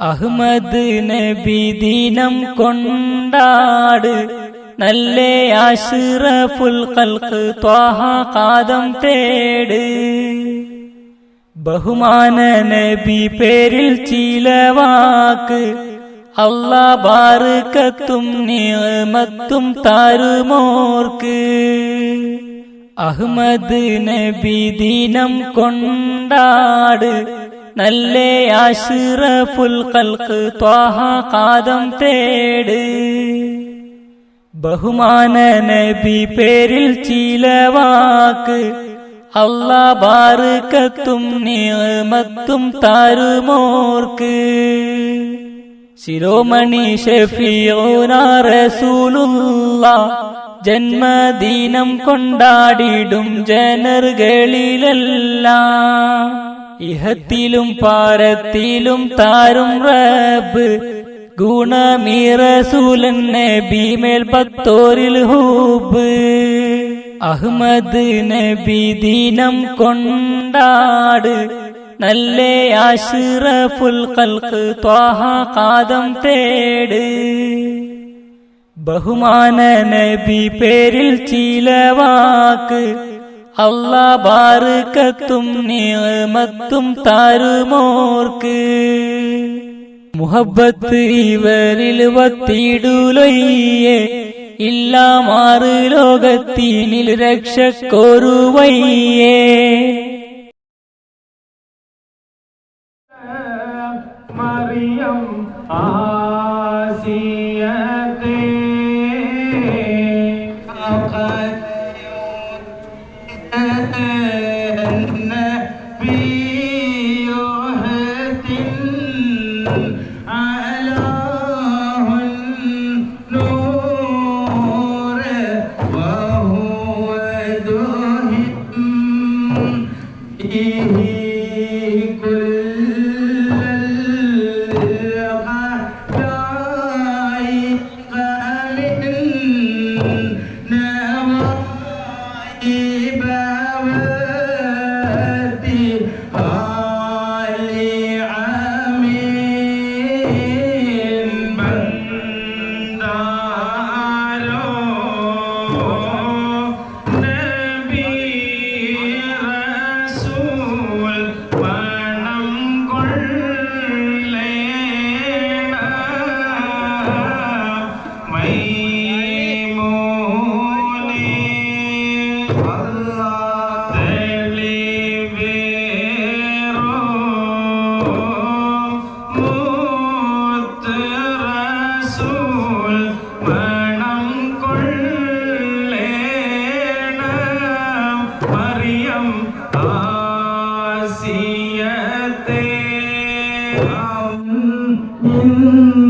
Ahmad നബി ദിനം കൊണ്ടാട്. നല്ല ആശിറഫുൽ കൽക്ക് ത്വാഹ കാദം തേട്. ബഹുമാന നബി പേരിൽ ചീലവാക്ക്. അള്ളാ ബാറുക്കത്തും നിയമത്തും താരുമോർക്ക്. അഹ്മദ് നബി ദിനം കൊണ്ടാട്. നല്ല ആശിറഫുൽ ഖൽഖ് ത്വാഹ കാദം തേട്. ബഹുമാന നബി പേരിൽ ചില വാക്ക്. അല്ലാ ബാറുക്കത്തും നിയമത്തും താരുമോർക്ക്. ശിരോമണി ഷെഫിയോനാ റസൂലുള്ള. ജന്മദീനം കൊണ്ടാടിടും ജനറുകളിലെല്ലാം. ഇഹത്തിലും പാരത്തിലും താരും റബ്ബ്. ഗുണമീറസൂലൻ നബിമേൽ പത്തോരിൽ ഹൂബ്. അഹ്മദ് നബി ദിനം കൊണ്ടാട്. നല്ല ആശിറഫുൽ കൽക്ക് ത്വാഹ കാദം തേട്. ബഹുമാന നബി പേരിൽ ചില അല്ലാ ബാറുക്കത്തും നിയമത്തും താരുമോർക്ക്. മുഹബത്ത് ഇവരിൽ വത്തിയിടുലയ്യേ. ഇല്ല മാറ് ലോകത്തിനിൽ രക്ഷക്കൊരുവയ്യേ. മറിയം ആസിയത്തെ 嗯嗯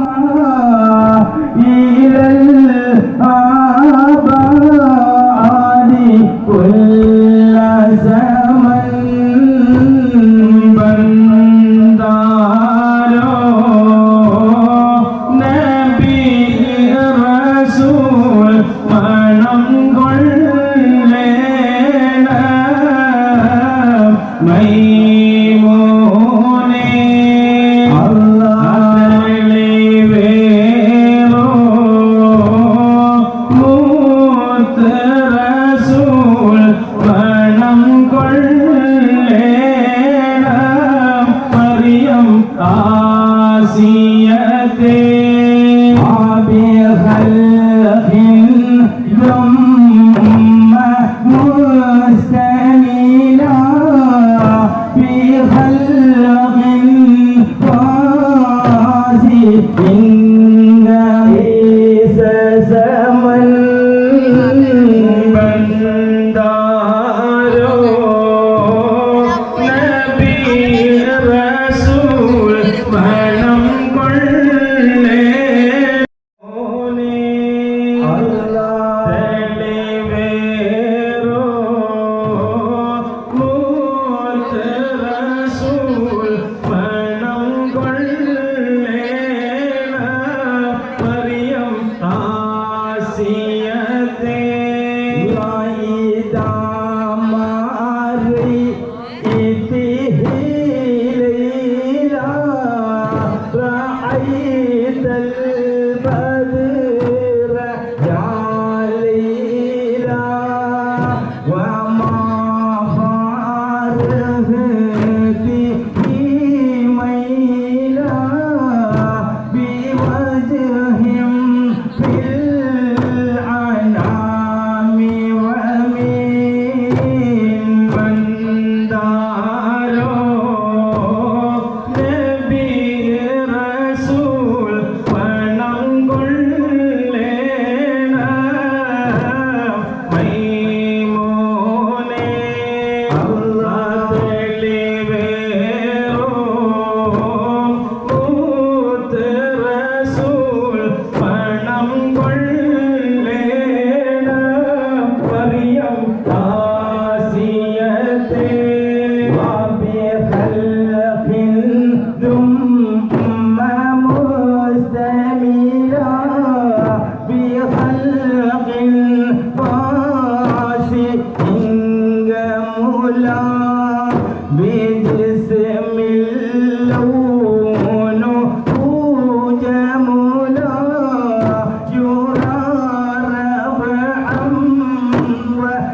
내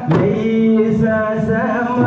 ليس سما